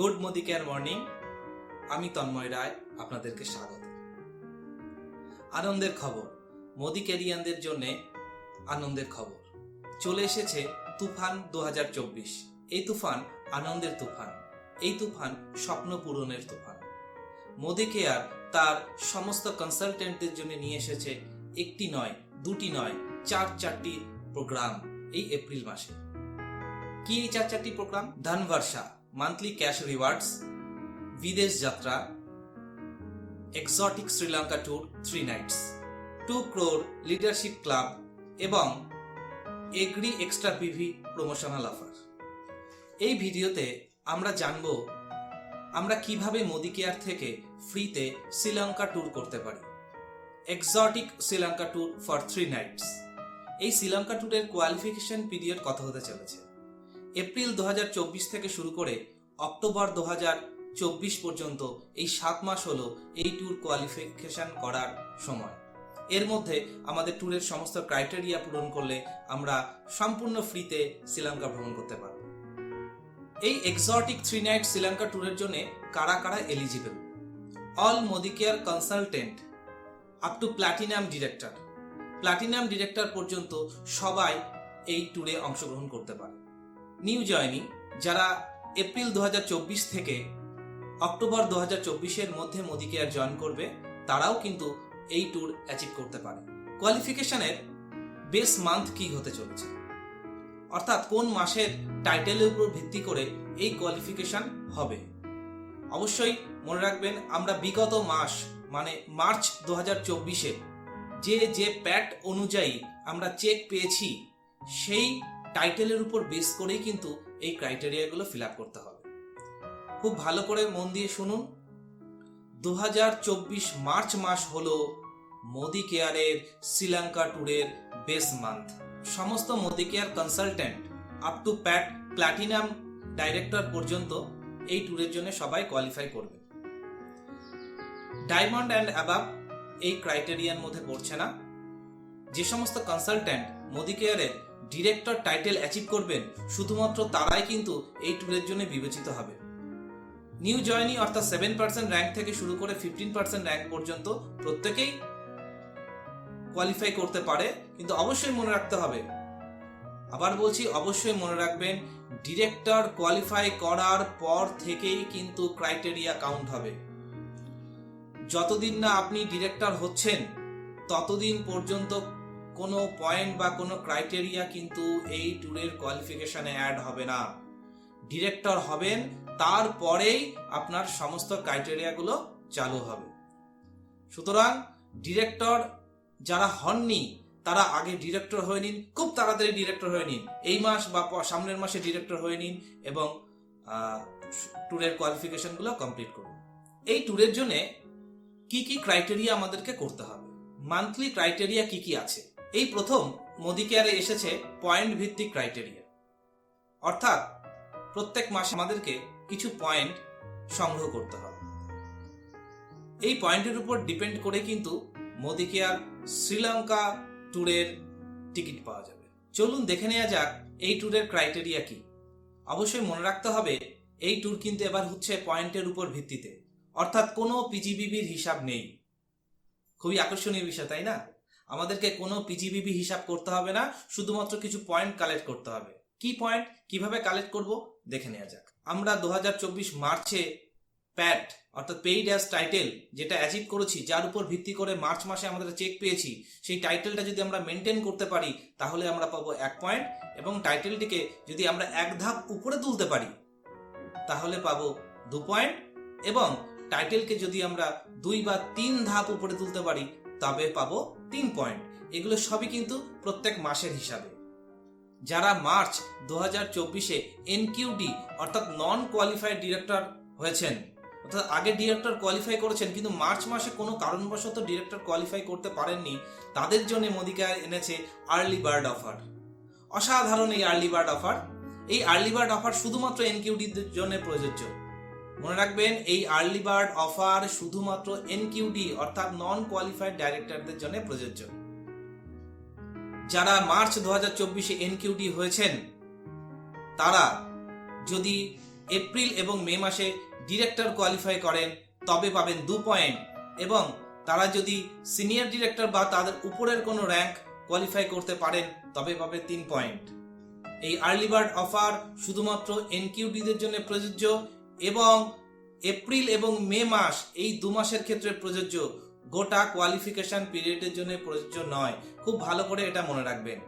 Good Modi care morning, আমি তন্ময় রায়, আপনাদেরকে স্বাগত। আনন্দের খবর মোদি ক্যারিয়ানদের জন্য আনন্দের খবর। চলে এসেছে তুফান দু হাজার চব্বিশ। এই তুফান আনন্দের তুফান, এই তুফান স্বপ্ন পূরণের তুফান। মোদি কেয়ার তার সমস্ত কনসালটেন্টদের জন্য নিয়ে এসেছে একটি নয়, দুটি নয়, চার চারটি প্রোগ্রাম এই এপ্রিল মাসে। কি এই চার চারটি program Dhanvarsha monthly cash rewards বিদেশ যাত্রা exotic Sri Lanka tour three nights two crore leadership club এবং এগ্রি এক্সট্রা পিভি প্রমোশনাল অফার এই ভিডিওতে আমরা জানব আমরা কীভাবে মোদি কেয়ার থেকে ফ্রিতে শ্রীলঙ্কা ট্যুর করতে পারি। Exotic Sri Lanka tour for three nights এই শ্রীলঙ্কা ট্যুরের কোয়ালিফিকেশন পিরিয়ড কত হতে চলেছে? এপ্রিল দু হাজার চব্বিশ থেকে শুরু করে অক্টোবর দু চব্বিশ পর্যন্ত এই সাত মাস হলো এই ট্যুর কোয়ালিফিকেশন করার সময়। এর মধ্যে আমাদের ট্যুরের সমস্ত ক্রাইটেরিয়া পূরণ করলে আমরা সম্পূর্ণ ফ্রিতে শ্রীলঙ্কা ভ্রমণ করতে পারব। এই এক্সটিক থ্রি নাইট শ্রীলঙ্কা ট্যুরের জন্য কারা কারা eligible all Modicare consultant up to platinum director platinum director পর্যন্ত সবাই এই ট্যুরে অংশগ্রহণ করতে পারে। নিউ জয়নি, যারা এপ্রিল দু হাজার চব্বিশ থেকে অক্টোবর দু এর মধ্যে মোদি কেয়ার জয়েন করবে, তারাও কিন্তু এই ট্যুর অ্যাচিভ করতে পারে। কোয়ালিফিকেশনের বেস মান্থ কি হতে চলেছে? অর্থাৎ কোন মাসের টাইটেলের উপর ভিত্তি করে এই কোয়ালিফিকেশন হবে? অবশ্যই মনে রাখবেন, আমরা বিগত মাস মানে মার্চ দু চব্বিশে যে যে প্যাট অনুযায়ী আমরা চেক পেয়েছি, সেই টাইটেলের উপর বেস করেই কিন্তু এই ক্রাইটেরিয়াগুলো ফিল আপ করতে হবে। খুব ভালো করে মন দিয়ে শুনুন। দু হাজার চব্বিশ মার্চ মাস হলো মোদি কেয়ারের শ্রীলঙ্কা ট্যুরের বেস মান্থ সমস্ত Modicare consultant up to PAT platinum director পর্যন্ত এই ট্যুরের জন্য সবাই কোয়ালিফাই করবে। ডায়মন্ড অ্যান্ড অ্যাবাব এই ক্রাইটেরিয়ার মধ্যে পড়ছে না। যে সমস্ত কনসালটেন্ট মোদি কেয়ারের ডিরেক্টর টাইটেল অ্যাচিভ করবেন, শুধুমাত্র তারাই কিন্তু এই ট্যুরের জন্য বিবেচিত হবে। নিউ জয়নি অর্থাৎ সেভেন পার্সেন্ট র্যাঙ্ক থেকে শুরু করে ফিফটিন পার্সেন্ট র্যাঙ্ক পর্যন্ত প্রত্যেকেই কোয়ালিফাই করতে পারে, কিন্তু অবশ্যই মনে রাখতে হবে। আবার বলছি, অবশ্যই মনে রাখবেন, ডিরেক্টর কোয়ালিফাই করার পর থেকেই কিন্তু ক্রাইটেরিয়া কাউন্ট হবে। যতদিন না আপনি ডিরেক্টর হচ্ছেন, ততদিন পর্যন্ত কোনো পয়েন্ট বা কোনো ক্রাইটেরিয়া কিন্তু এই ট্যুরের কোয়ালিফিকেশনে অ্যাড হবে না। ডিরেক্টর হবেন, তারপরেই আপনার সমস্ত ক্রাইটেরিয়াগুলো চালু হবে। সুতরাং ডিরেক্টর যারা হননি, তারা আগে ডিরেক্টর হয়ে নিন, খুব তাড়াতাড়ি ডিরেক্টর হয়ে নিন। এই মাস বা সামনের মাসে ডিরেক্টর হয়ে নিন এবং ট্যুরের কোয়ালিফিকেশনগুলো কমপ্লিট করুন। এই ট্যুরের জন্যে কি কি ক্রাইটেরিয়া আমাদেরকে করতে হবে? মান্থলি ক্রাইটেরিয়া কি কি আছে? এই প্রথম মোদি কেয়ারে এসেছে পয়েন্ট ভিত্তিক ক্রাইটেরিয়া। অর্থাৎ প্রত্যেক মাসে আমাদেরকে কিছু পয়েন্ট সংগ্রহ করতে হবে। এই পয়েন্টের উপর ডিপেন্ড করে কিন্তু মোদি কেয়ার শ্রীলঙ্কা ট্যুরের টিকিট পাওয়া যাবে। চলুন দেখে নেওয়া যাক এই ট্যুরের ক্রাইটেরিয়া কি। অবশ্যই মনে রাখতে হবে, এই ট্যুর কিন্তু এবার হচ্ছে পয়েন্টের উপর ভিত্তিতে। অর্থাৎ কোনো পিজিবিবির হিসাব নেই। খুবই আকর্ষণীয় বিষয়, তাই না? আমাদেরকে কোনো পিজিবিবি হিসাব করতে হবে না, শুধুমাত্র কিছু পয়েন্ট কালেক্ট করতে হবে। কি পয়েন্ট কীভাবে কালেক্ট করব? দেখে নেওয়া যাক। আমরা দু হাজার চব্বিশ মার্চে প্যাট অর্থাৎ পেইড অ্যাজ টাইটেল যেটা অ্যাচিভ করেছি, যার উপর ভিত্তি করে মার্চ মাসে আমাদের চেক পেয়েছি, সেই টাইটেলটা যদি আমরা মেনটেন করতে পারি, তাহলে আমরা পাবো এক পয়েন্ট এবং টাইটেলটিকে যদি আমরা এক ধাপ উপরে তুলতে পারি, তাহলে পাবো দু পয়েন্ট এবং টাইটেলকে যদি আমরা দুই বা তিন ধাপ উপরে তুলতে পারি তবে পাবো তিন পয়েন্ট। এগুলো সবই কিন্তু প্রত্যেক মাসের হিসাবে। যারা মার্চ দু হাজার চব্বিশে এনকিউডি অর্থাৎ নন কোয়ালিফাইড ডিরেক্টর হয়েছেন, অর্থাৎ আগে ডিরেক্টর কোয়ালিফাই করেছেন, কিন্তু মার্চ মাসে কোনো কারণবশত ডিরেক্টর কোয়ালিফাই করতে পারেননি, তাদের জন্য মোদিকার এনেছে আর্লি বার্ড অফার অসাধারণ এই আর্লি বার্ড অফার এই আর্লি বার্ড অফার শুধুমাত্র এনকিউডিদের জন্য প্রযোজ্য। মনে রাখবেন, এই আর্লি বার্ড অফার শুধুমাত্র এনকিউডি অর্থাৎ নন কোয়ালিফাইড ডাইরেক্টরদের জন্য প্রযোজ্য। যারা মার্চ দু হাজার চব্বিশে এনকিউডি হয়েছেন, তারা যদি এপ্রিল এবং মে মাসে ডিরেক্টর কোয়ালিফাই করেন, তবে পাবেন দু পয়েন্ট এবং তারা যদি সিনিয়র ডিরেক্টর বা তাদের উপরের কোনো র্যাঙ্ক কোয়ালিফাই করতে পারেন, তবে পাবে তিন পয়েন্ট এই আর্লি বার্ড অফার শুধুমাত্র এনকিউডিদের জন্য প্রযোজ্য এবং এপ্রিল এবং মে মাস এই দু মাসের ক্ষেত্রে প্রযোজ্য। গোটা কোয়ালিফিকেশন পিরিয়ডের জন্য প্রযোজ্য নয়। খুব ভালো করে এটা মনে রাখবেন।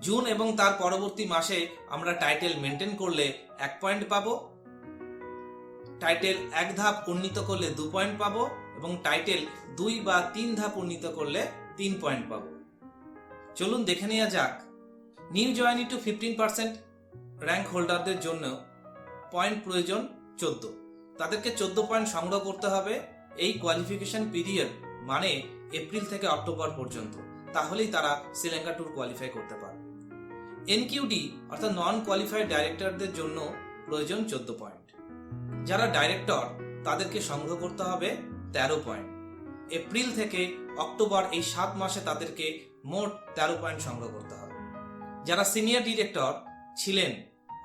জুন এবং তার পরবর্তী মাসে আমরা টাইটেল মেনটেন করলে এক পয়েন্ট পাবো। টাইটেল এক ধাপ উন্নীত করলে দু পয়েন্ট পাবো এবং টাইটেল দুই বা তিন ধাপ উন্নীত করলে তিন পয়েন্ট পাবো। চলুন দেখে নেওয়া যাক। New joinee to fifteen percent rank হোল্ডারদের জন্য পয়েন্ট প্রয়োজন। চোদ্দ। তাদেরকে চোদ্দ পয়েন্ট সংগ্রহ করতে হবে এই কোয়ালিফিকেশন পিরিয়ড মানে এপ্রিল থেকে অক্টোবর পর্যন্ত। তাহলেই তারা শ্রীলঙ্কা ট্যুর কোয়ালিফাই করতে পারবে। এনকিউডি অর্থাৎ নন কোয়ালিফাইড ডাইরেক্টরদের জন্য প্রয়োজন চোদ্দ পয়েন্ট। যারা ডাইরেক্টর তাদেরকে সংগ্রহ করতে হবে তেরো পয়েন্ট। এপ্রিল থেকে অক্টোবর এই সাত মাসে তাদেরকে মোট তেরো পয়েন্ট সংগ্রহ করতে হবে। যারা সিনিয়র ডিরেক্টর ছিলেন,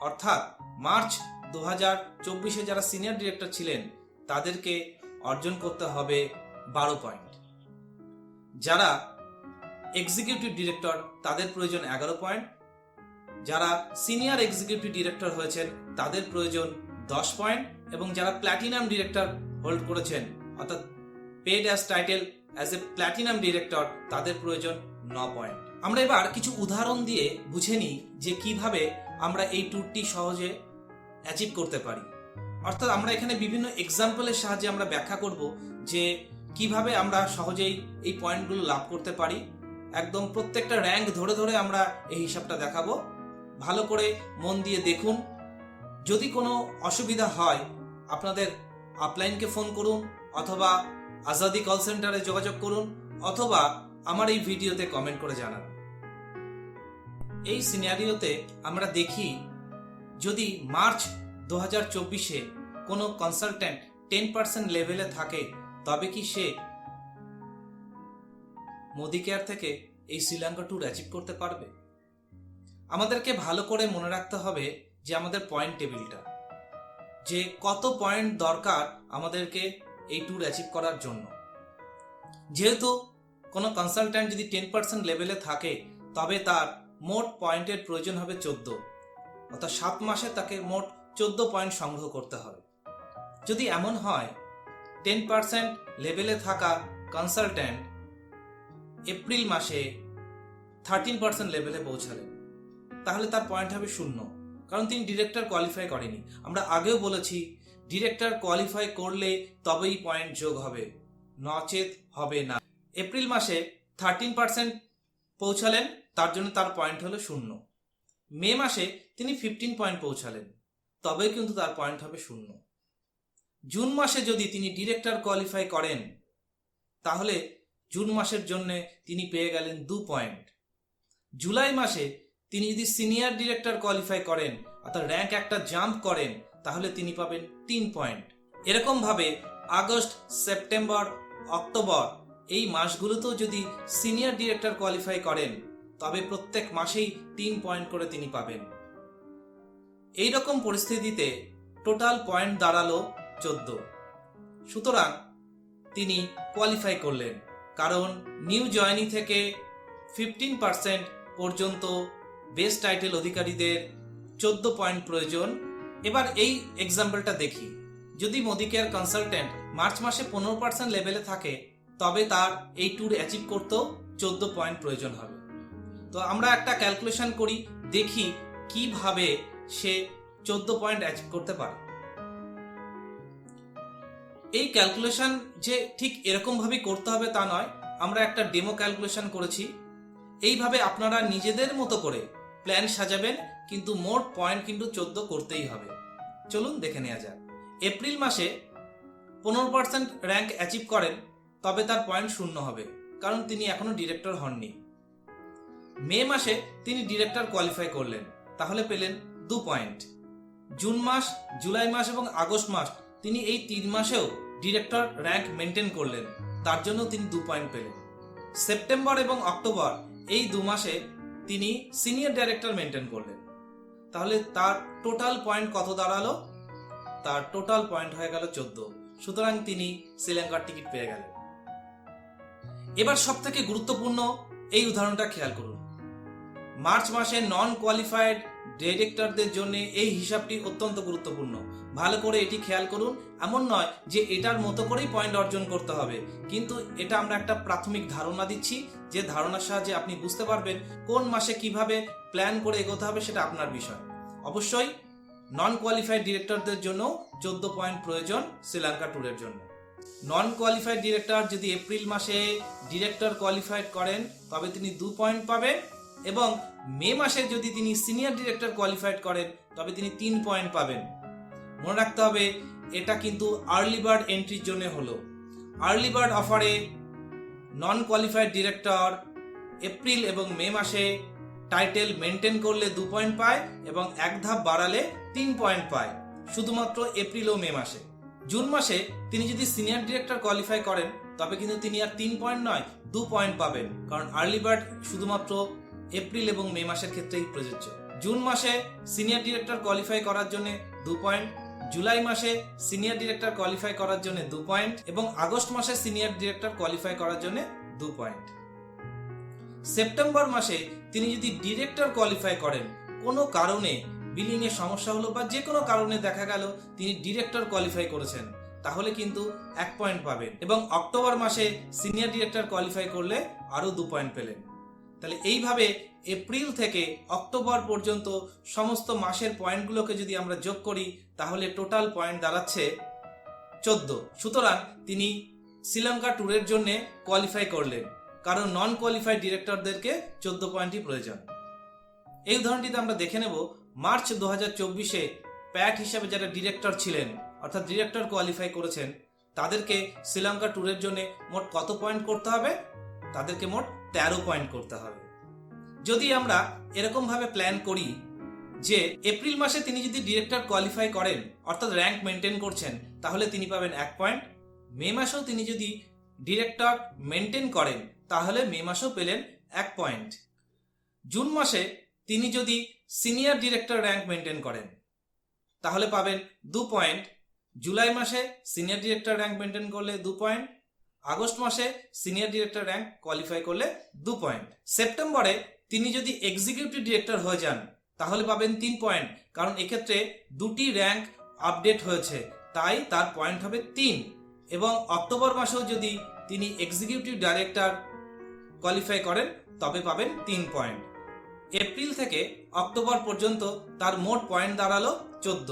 অর্থাৎ মার্চ দু হাজার চব্বিশে যারা সিনিয়র ডিরেক্টর ছিলেন, তাদেরকে অর্জন করতে হবে বারো পয়েন্ট। যারা এক্সিকিউটিভ ডিরেক্টর, তাদের প্রয়োজন এগারো পয়েন্ট। যারা সিনিয়র এক্সিকিউটিভ ডিরেক্টর হয়েছেন, তাদের প্রয়োজন দশ পয়েন্ট। এবং যারা প্ল্যাটিনাম ডিরেক্টর হোল্ড করেছেন, অর্থাৎ paid as title, as a platinum director, তাদের প্রয়োজন ন পয়েন্ট। আমরা এবার কিছু উদাহরণ দিয়ে বুঝে নিই যে কীভাবে আমরা এই ট্যুরটি সহজে অ্যাচিভ করতে পারি। অর্থাৎ আমরা এখানে বিভিন্ন এক্সাম্পলের সাহায্যে আমরা ব্যাখ্যা করব যে কীভাবে আমরা সহজেই এই পয়েন্টগুলো লাভ করতে পারি। একদম প্রত্যেকটা র্যাঙ্ক ধরে ধরে আমরা এই হিসাবটা দেখাবো। ভালো করে মন দিয়ে দেখুন। যদি কোনো অসুবিধা হয়, আপনাদের আপলাইনকে ফোন করুন অথবা আজাদি কল সেন্টারে যোগাযোগ করুন অথবা আমার এই ভিডিওতে কমেন্ট করে জানান। এই সিনারিওতে আমরা দেখি যদি মার্চ দু হাজার চব্বিশে কোনো কনসালট্যান্ট টেন পার্সেন্ট লেভেলে থাকে, তবে কি সে মোদি কেয়ার থেকে এই শ্রীলঙ্কা ট্যুর অ্যাচিভ করতে পারবে? আমাদেরকে ভালো করে মনে রাখতে হবে যে আমাদের পয়েন্ট টেবিলটা যে কত পয়েন্ট দরকার আমাদেরকে এই ট্যুর অ্যাচিভ করার জন্য। যেহেতু কোনো কনসালট্যান্ট যদি টেন পার্সেন্ট লেভেলে থাকে, তবে তার মোট পয়েন্টের প্রয়োজন হবে চোদ্দ। অর্থাৎ সাত মাসে তাকে মোট চোদ্দ পয়েন্ট সংগ্রহ করতে হবে। যদি এমন হয়, টেন পার্সেন্ট লেভেলে থাকা কনসালট্যান্ট এপ্রিল মাসে থার্টিন পার্সেন্ট লেভেলে পৌঁছালেন, তাহলে তার পয়েন্ট হবে শূন্য। কারণ তিনি ডিরেক্টর কোয়ালিফাই করেনি। আমরা আগেও বলেছি, ডিরেক্টর কোয়ালিফাই করলে তবেই পয়েন্ট যোগ হবে, নচেত হবে না। এপ্রিল মাসে থার্টিন পার্সেন্ট পৌঁছালেন, তার জন্য তার পয়েন্ট হলো শূন্য। মে মাসে তিনি ফিফটিন পয়েন্ট পৌঁছালেন। তবেই কিন্তু তার পয়েন্ট হবে শূন্য। জুন মাসে যদি তিনি ডিরেক্টর কোয়ালিফাই করেন, তাহলে জুন মাসের জন্য তিনি পেয়ে গেলেন দু পয়েন্ট জুলাই মাসে তিনি যদি সিনিয়র ডিরেক্টর কোয়ালিফাই করেন, অর্থাৎ র্যাঙ্ক একটা জাম্প করেন, তাহলে তিনি পাবেন তিন পয়েন্ট এরকমভাবে আগস্ট, সেপ্টেম্বর, অক্টোবর এই মাসগুলোতেও যদি সিনিয়র ডিরেক্টর কোয়ালিফাই করেন তবে প্রত্যেক মাসেই তিন পয়েন্ট করে তিনি পাবেন। এই রকম পরিস্থিতিতে টোটাল পয়েন্ট দাঁড়াল চোদ্দ। সুতরাং তিনি কোয়ালিফাই করলেন, কারণ নিউ জয়নি থেকে ফিফটিন পার্সেন্ট পর্যন্ত বেস্ট টাইটেল অধিকারীদের চোদ্দ পয়েন্ট প্রয়োজন। এবার এই এক্সাম্পলটা দেখি। যদি মোদি কেয়ার কনসালটেন্ট মার্চ মাসে পনেরো পার্সেন্ট লেভেলে থাকে, তবে তার এই ট্যুর অ্যাচিভ করতেও চোদ্দ পয়েন্ট প্রয়োজন হবে। তো আমরা একটা ক্যালকুলেশন করি, দেখি কীভাবে সে চোদ্দ পয়েন্ট অ্যাচিভ করতে পারে। এই ক্যালকুলেশন যে ঠিক এরকম ভাবে করতে হবে তা নয়, আমরা একটা ডেমো ক্যালকুলেশন করেছি। এইভাবে আপনারা নিজেদের মতো করে প্ল্যান সাজাবেন, কিন্তু মোট পয়েন্ট কিন্তু চোদ্দ করতেই হবে। চলুন দেখে নেওয়া যাক। এপ্রিল মাসে পনেরো পার্সেন্ট র্যাঙ্ক অ্যাচিভ করেন, তবে তার পয়েন্ট শূন্য হবে, কারণ তিনি এখনও ডিরেক্টর হননি। মে মাসে তিনি ডিরেক্টর কোয়ালিফাই করলেন। তাহলে পেলেন দু পয়েন্ট জুন মাস, জুলাই মাস এবং আগস্ট মাস তিনি এই তিন মাসেও ডিরেক্টর র্যাঙ্ক মেনটেন করলেন। তার জন্য তিনি দু পয়েন্ট পেলেন। সেপ্টেম্বর এবং অক্টোবর এই দু মাসে তিনি সিনিয়র ডাইরেক্টর মেনটেন করলেন। তাহলে তার টোটাল পয়েন্ট কত দাঁড়াল? তার টোটাল পয়েন্ট হয়ে গেল চোদ্দ। সুতরাং তিনি শ্রীলঙ্কার টিকিট পেয়ে গেলেন। এবার সব থেকে গুরুত্বপূর্ণ এই উদাহরণটা খেয়াল করুন। মার্চ মাসে নন কোয়ালিফাইড ডিরেক্টরদের জন্য এই হিসাবটি অত্যন্ত গুরুত্বপূর্ণ। ভালো করে এটি খেয়াল করুন, এমন নয় যে এটার মতো করেই পয়েন্ট অর্জন করতে হবে। কিন্তু এটা আমরা একটা প্রাথমিক ধারণা দিচ্ছি, যে ধারণার সাহায্যে আপনি বুঝতে পারবেন কোন মাসে কীভাবে প্ল্যান করে এগোতে হবে সেটা আপনার বিষয়। অবশ্যই নন কোয়ালিফাইড ডিরেক্টরদের জন্য চোদ্দ পয়েন্ট প্রয়োজন শ্রীলঙ্কা ট্যুরের জন্য। নন কোয়ালিফাইড ডিরেক্টর যদি এপ্রিল মাসে ডিরেক্টর কোয়ালিফাইড করেন, তবে তিনি দু পয়েন্ট পাবেন। এবং মে মাসে যদি তিনি সিনিয়র ডিরেক্টর কোয়ালিফাইড করেন, তবে তিনি তিন পয়েন্ট পাবেন। মনে রাখতে হবে, এটা কিন্তু আর্লি বার্ড এন্ট্রির জন্য হলো। আর্লি বার্ড অফারে নন কোয়ালিফাইড ডিরেক্টর এপ্রিল এবং মে মাসে টাইটেল মেনটেন করলে দু পয়েন্ট পায় এবং এক ধাপ বাড়ালে তিন পয়েন্ট পায়, শুধুমাত্র এপ্রিল ও মে মাসে। জুন মাসে তিনি যদি সিনিয়র ডিরেক্টর কোয়ালিফাই করেন, তবে কিন্তু তিনি আর তিন পয়েন্ট নয়, দু পয়েন্ট পাবেন। কারণ আর্লি বার্ড শুধুমাত্র এপ্রিল এবং মে মাসের ক্ষেত্রেই প্রযোজ্য। জুন মাসে সিনিয়র ডিরেক্টর কোয়ালিফাই করার জন্য দু পয়েন্ট, জুলাই মাসে সিনিয়র ডিরেক্টর কোয়ালিফাই করার জন্য দু পয়েন্ট এবং আগস্ট মাসে সিনিয়র ডিরেক্টর কোয়ালিফাই করার জন্য দু পয়েন্ট। সেপ্টেম্বর মাসে তিনি যদি ডিরেক্টর কোয়ালিফাই করেন, কোনো কারণে বিলিং এর সমস্যা হলো বা যে কোনো কারণে দেখা গেল তিনি ডিরেক্টর কোয়ালিফাই করেছেন, তাহলে কিন্তু এক পয়েন্ট পাবেন এবং অক্টোবর মাসে সিনিয়র ডিরেক্টর কোয়ালিফাই করলে আরও দু পয়েন্ট পেলেন। তাহলে এইভাবে এপ্রিল থেকে অক্টোবর পর্যন্ত সমস্ত মাসের পয়েন্টগুলোকে যদি আমরা যোগ করি, তাহলে টোটাল পয়েন্ট দাঁড়াচ্ছে চোদ্দ। সুতরাং তিনি শ্রীলঙ্কা ট্যুরের জন্য কোয়ালিফাই করলেন। কারণ নন কোয়ালিফাইড ডিরেক্টরদেরকে চোদ্দ পয়েন্টই প্রয়োজন। এই উদাহরণটিতে আমরা দেখে নেব, মার্চ দু হাজার চব্বিশে প্যাট হিসাবে যারা ডিরেক্টর ছিলেন, অর্থাৎ ডিরেক্টর কোয়ালিফাই করেছেন, তাদেরকে শ্রীলঙ্কা ট্যুরের জন্য মোট কত পয়েন্ট করতে হবে? তাদেরকে মোট তেরো পয়েন্ট করতে হবে। যদি আমরা এরকম ভাবে প্ল্যান করি যে এপ্রিল মাসে তিনি যদি ডিরেক্টর কোয়ালিফাই করেন, অর্থাৎ র্যাঙ্ক মেনটেন করছেন, তাহলে তিনি পাবেন এক পয়েন্ট মে মাসেও তিনি যদি ডিরেক্টর মেনটেন করেন, তাহলে মে মাসেও পেলেন এক পয়েন্ট জুন মাসে তিনি যদি সিনিয়র ডিরেক্টর র্যাঙ্ক মেনটেন করেন, তাহলে পাবেন দু পয়েন্ট জুলাই মাসে সিনিয়র ডিরেক্টর র্যাঙ্ক মেনটেন করলে দু পয়েন্ট আগস্ট মাসে সিনিয়র ডিরেক্টর র্যাঙ্ক কোয়ালিফাই করলে দু পয়েন্ট সেপ্টেম্বরে তিনি যদি এক্সিকিউটিভ ডিরেক্টর হয়ে যান, তাহলে পাবেন তিন পয়েন্ট কারণ এক্ষেত্রে দুটি র্যাঙ্ক আপডেট হয়েছে, তাই তার পয়েন্ট হবে তিন। এবং অক্টোবর মাসেও যদি তিনি এক্সিকিউটিভ ডাইরেক্টর কোয়ালিফাই করেন, তবে পাবেন তিন পয়েন্ট এপ্রিল থেকে অক্টোবর পর্যন্ত তার মোট পয়েন্ট দাঁড়াল চোদ্দ।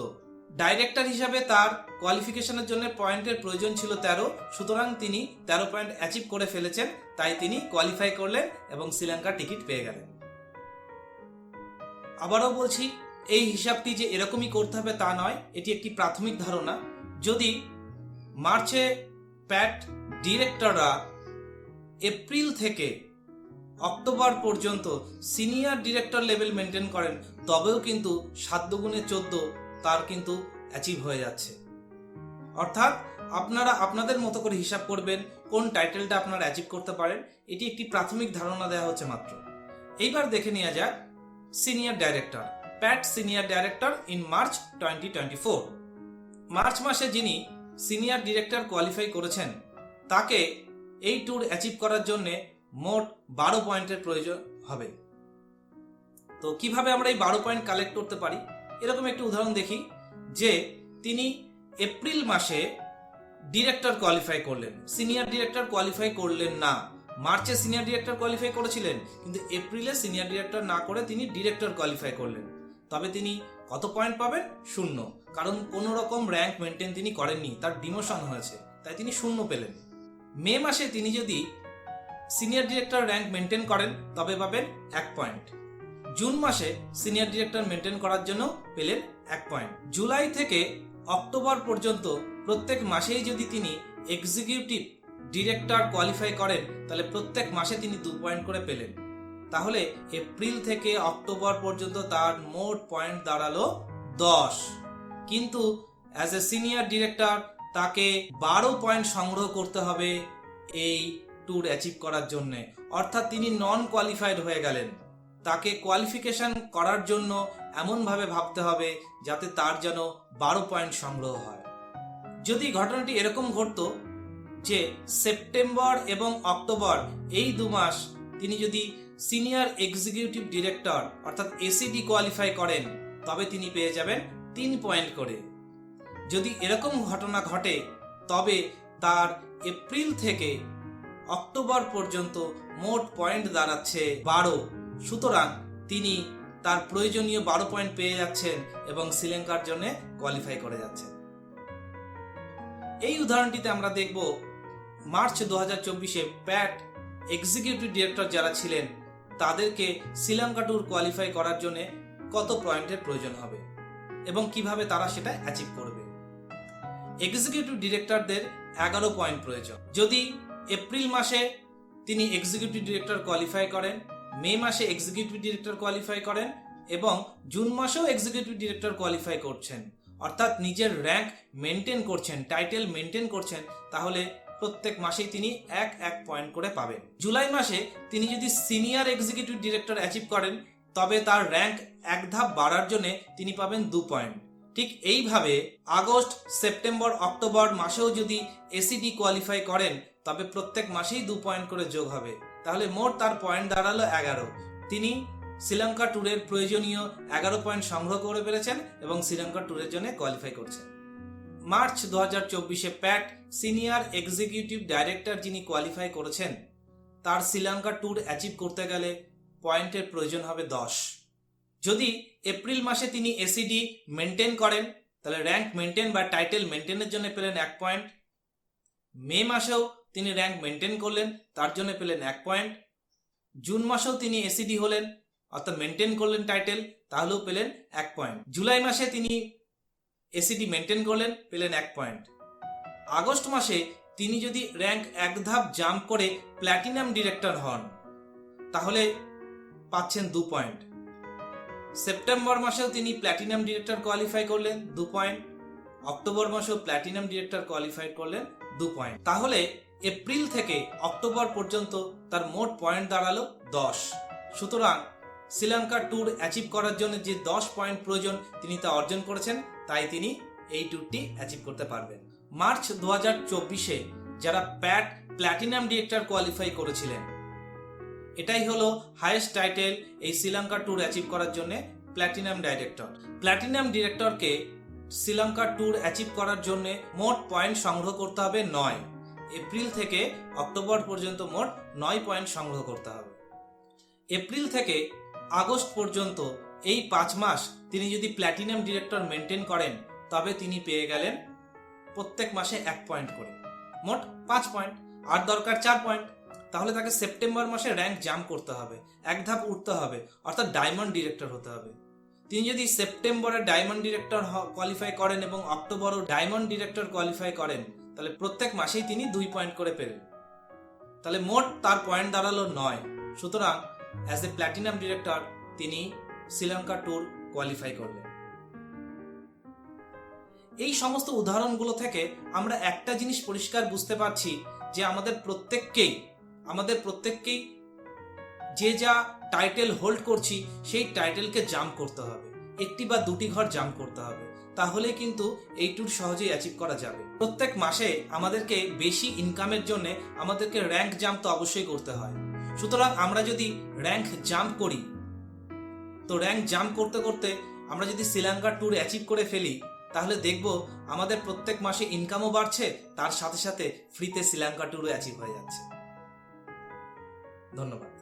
ডাইরেক্টর হিসাবে তার কোয়ালিফিকেশনের জন্য পয়েন্টের প্রয়োজন ছিল তেরো, সুতরাং তিনি তেরো পয়েন্ট অ্যাচিভ করে ফেলেছেন, তাই তিনি কোয়ালিফাই করলেন এবং শ্রীলঙ্কার টিকিট পেয়ে গেলেন। আবারও বলছি, এই হিসাবটি যে এরকমই করতে হবে তা নয়, এটি একটি প্রাথমিক ধারণা। যদি মার্চে প্যাট ডিরেক্টররা এপ্রিল থেকে অক্টোবর পর্যন্ত সিনিয়র ডিরেক্টর লেভেল মেনটেন করেন, তবেও কিন্তু সাত দুগুণে চোদ্দ তার কিন্তু অ্যাচিভ হয়ে যাচ্ছে। অর্থাৎ আপনারা আপনাদের মতো করে হিসাব করবেন কোন টাইটেলটা আপনারা অ্যাচিভ করতে পারেন। এটি একটি প্রাথমিক ধারণা দেওয়া হচ্ছে মাত্র। এইবার দেখে নেওয়া যাক senior director PAT senior director in March twenty twenty four March মাসে যিনি সিনিয়র ডিরেক্টর কোয়ালিফাই করেছেন, তাকে এই ট্যুর অ্যাচিভ করার জন্য মোট বারো পয়েন্টের প্রয়োজন হবে। তো কীভাবে আমরা এই বারো পয়েন্ট কালেক্ট করতে পারি? এরকম একটি উদাহরণ দেখি, যে তিনি এপ্রিল মাসে ডিরেক্টর কোয়ালিফাই করলেন। সিনিয়র ডিরেক্টর কোয়ালিফাই করলেন না। মার্চে সিনিয়র ডিরেক্টর কোয়ালিফাই করেছিলেন, কিন্তু এপ্রিলে সিনিয়র ডিরেক্টর না করে তিনি ডিরেক্টর কোয়ালিফাই করলেন। তবে তিনি কত পয়েন্ট পাবেন? শূন্য। কারণ কোনো রকম র্যাঙ্ক মেনটেন তিনি করেননি, তার ডিমোশন হয়েছে, তাই তিনি শূন্য পেলেন। মে মাসে তিনি যদি সিনিয়র ডিরেক্টর র্যাঙ্ক মেনটেন করেন, তবে পাবেন এক পয়েন্ট জুন মাসে সিনিয়র ডিরেক্টর মেনটেন করার জন্য পেলেন এক পয়েন্ট। জুলাই থেকে অক্টোবর পর্যন্ত প্রত্যেক মাসেই যদি তিনি এক্সিকিউটিভ ডিরেক্টর কোয়ালিফাই করেন, তাহলে প্রত্যেক মাসে তিনি দু পয়েন্ট করে পেলেন। তাহলে এপ্রিল থেকে অক্টোবর পর্যন্ত তার মোট পয়েন্ট দাঁড়াল দশ। কিন্তু অ্যাজ এ সিনিয়র ডিরেক্টর তাকে বারো পয়েন্ট সংগ্রহ করতে হবে এই ট্যুর অ্যাচিভ করার জন্যে। অর্থাৎ তিনি নন কোয়ালিফাইড হয়ে গেলেন। তাকে কোয়ালিফিকেশন করার জন্য এমনভাবে ভাবতে হবে যাতে তার যেন বারো পয়েন্ট সংগ্রহ হয়। যদি ঘটনাটি এরকম ঘটতো যে সেপ্টেম্বর এবং অক্টোবর এই দু মাস তিনি যদি সিনিয়র এক্সিকিউটিভ ডিরেক্টর অর্থাৎ এসিডি কোয়ালিফাই করেন, তবে তিনি পেয়ে যাবেন তিন পয়েন্ট করে। যদি এরকম ঘটনা ঘটে, তবে তার এপ্রিল থেকে অক্টোবর পর্যন্ত মোট পয়েন্ট দাঁড়াচ্ছে বারো। সুতরাং তিনি তার প্রয়োজনীয় বারো পয়েন্ট পেয়ে যাচ্ছেন এবং শ্রীলঙ্কার জন্য কোয়ালিফাই করে যাচ্ছেন। এই উদাহরণটিতে আমরা দেখব, মার্চ দু হাজার চব্বিশে প্যাট এক্সিকিউটিভ ডিরেক্টর যারা ছিলেন, তাদেরকে শ্রীলঙ্কা ট্যুর কোয়ালিফাই করার জন্য কত পয়েন্টের প্রয়োজন হবে এবং কীভাবে তারা সেটা অ্যাচিভ করবে। এক্সিকিউটিভ ডিরেক্টরদের এগারো পয়েন্ট প্রয়োজন। যদি এপ্রিল মাসে তিনি এক্সিকিউটিভ ডিরেক্টর কোয়ালিফাই করেন মে মাসে এক্সিকিউটিভ ডিরেক্টর কোয়ালিফাই করেন এবং জুন মাসেও এক্সিকিউটিভ ডিরেক্টর কোয়ালিফাই করছেন। অর্থাৎ নিজের র্যাঙ্ক মেনটেন করছেন টাইটেল মেনটেন করছেন, তাহলে প্রত্যেক মাসেই তিনি এক এক পয়েন্ট করে পাবেন। জুলাই মাসে তিনি যদি সিনিয়র এক্সিকিউটিভ ডিরেক্টর অ্যাচিভ করেন, তবে তার র্যাঙ্ক এক ধাপ বাড়ার জন্য তিনি পাবেন দু পয়েন্ট ঠিক এইভাবে আগস্ট, সেপ্টেম্বর, অক্টোবর মাসেও যদি এসিডি কোয়ালিফাই করেন, তবে প্রত্যেক মাসেই দু পয়েন্ট করে যোগ হবে। তাহলে মোট তার পয়েন্ট দাঁড়াল এগারো। তিনি শ্রীলঙ্কা ট্যুরের প্রয়োজনীয় এগারো পয়েন্ট সংগ্রহ করে পেরেছেন এবং শ্রীলঙ্কা ট্যুরের জন্য কোয়ালিফাই করছেন। মার্চ দু হাজার চব্বিশে প্যাট সিনিয়র এক্সিকিউটিভ ডাইরেক্টর যিনি কোয়ালিফাই করেছেন, তার শ্রীলঙ্কা ট্যুর অ্যাচিভ করতে গেলে পয়েন্টের প্রয়োজন হবে দশ। যদি এপ্রিল মাসে তিনি এসিডি মেনটেন করেন, তাহলে র্যাঙ্ক মেনটেন বা টাইটেল মেনটেনের জন্য পেলেন এক পয়েন্ট মে মাসেও তিনি র্যাঙ্ক মেনটেন করলেন, তার জন্য পেলেন এক পয়েন্ট জুন মাসেও তিনি এসিডি হলেন, অর্থাৎ মেনটেন করলেন টাইটেল তাহলেও পেলেন এক পয়েন্ট জুলাই মাসে তিনি এসিডি মেনটেন করলেন, পেলেন এক পয়েন্ট আগস্ট মাসে তিনি যদি র্যাঙ্ক এক ধাপ জাম্প করে প্ল্যাটিনাম ডিরেক্টর হন, তাহলে পাচ্ছেন দু পয়েন্ট সেপ্টেম্বর মাসেও তিনি প্ল্যাটিনাম ডিরেক্টর কোয়ালিফাই করলেন দু পয়েন্ট অক্টোবর মাসেও প্ল্যাটিনাম ডিরেক্টর কোয়ালিফাই করলেন দু পয়েন্ট তাহলে এপ্রিল থেকে অক্টোবর পর্যন্ত তার মোট পয়েন্ট দাঁড়াল দশ। সুতরাং শ্রীলঙ্কা ট্যুর অ্যাচিভ করার জন্য যে দশ পয়েন্ট প্রয়োজন তিনি তা অর্জন করেছেন, তাই তিনি এই ট্যুরটি অ্যাচিভ করতে পারবেন। মার্চ দু হাজার চব্বিশে যারা প্যাট প্ল্যাটিনাম ডিরেক্টর কোয়ালিফাই করেছিলেন, এটাই হলো হায়েস্ট টাইটেল এই শ্রীলঙ্কা ট্যুর অ্যাচিভ করার জন্য প্ল্যাটিনাম ডাইরেক্টর প্ল্যাটিনাম ডিরেক্টরকে শ্রীলঙ্কা ট্যুর অ্যাচিভ করার জন্য মোট পয়েন্ট সংগ্রহ করতে হবে নয়। এপ্রিল থেকে অক্টোবর পর্যন্ত মোট নয় পয়েন্ট সংগ্রহ করতে হবে। এপ্রিল থেকে আগস্ট পর্যন্ত এই পাঁচ মাস তিনি যদি প্ল্যাটিনাম ডিরেক্টর মেনটেন করেন, তবে তিনি পেয়ে গেলেন প্রত্যেক মাসে এক পয়েন্ট করে। মোট পাঁচ পয়েন্ট। আর দরকার চার পয়েন্ট। তাহলে তাকে সেপ্টেম্বর মাসে র্যাঙ্ক জাম্প করতে হবে, এক ধাপ উঠতে হবে, অর্থাৎ ডায়মন্ড ডিরেক্টর হতে হবে। তিনি যদি সেপ্টেম্বরে ডায়মন্ড ডিরেক্টর কোয়ালিফাই করেন এবং অক্টোবরও ডায়মন্ড ডিরেক্টর কোয়ালিফাই করেন তাহলে প্রত্যেক মাসেই তিনি দুই পয়েন্ট করে পেলেন। তাহলে মোট তার পয়েন্ট দাঁড়াল নয়। সুতরাং অ্যাজ এ প্ল্যাটিনাম ডিরেক্টর তিনি শ্রীলঙ্কা ট্যুর কোয়ালিফাই করলেন। এই সমস্ত উদাহরণগুলো থেকে আমরা একটা জিনিস পরিষ্কার বুঝতে পারছি যে আমাদের প্রত্যেককেই আমাদের প্রত্যেককেই যে যা টাইটেল হোল্ড করছি, সেই টাইটেলকে জাম্প করতে হবে। একটি বা দুটি ঘর জাম্প করতে হবে। তাহলে কিন্তু এই ট্যুর সহজেই অ্যাচিভ করা যাবে। প্রত্যেক মাসে আমাদেরকে বেশি ইনকামের জন্য আমাদেরকে র্যাঙ্ক জাম্প তো অবশ্যই করতে হয়। সুতরাং আমরা যদি র্যাঙ্ক জাম্প করি, তো র্যাঙ্ক জাম্প করতে করতে আমরা যদি শ্রীলঙ্কা ট্যুর অ্যাচিভ করে ফেলি, তাহলে দেখব আমাদের প্রত্যেক মাসে ইনকামও বাড়ছে, তার সাথে সাথে ফ্রিতে শ্রীলঙ্কা ট্যুরও অ্যাচিভ হয়ে যাচ্ছে। ধন্যবাদ।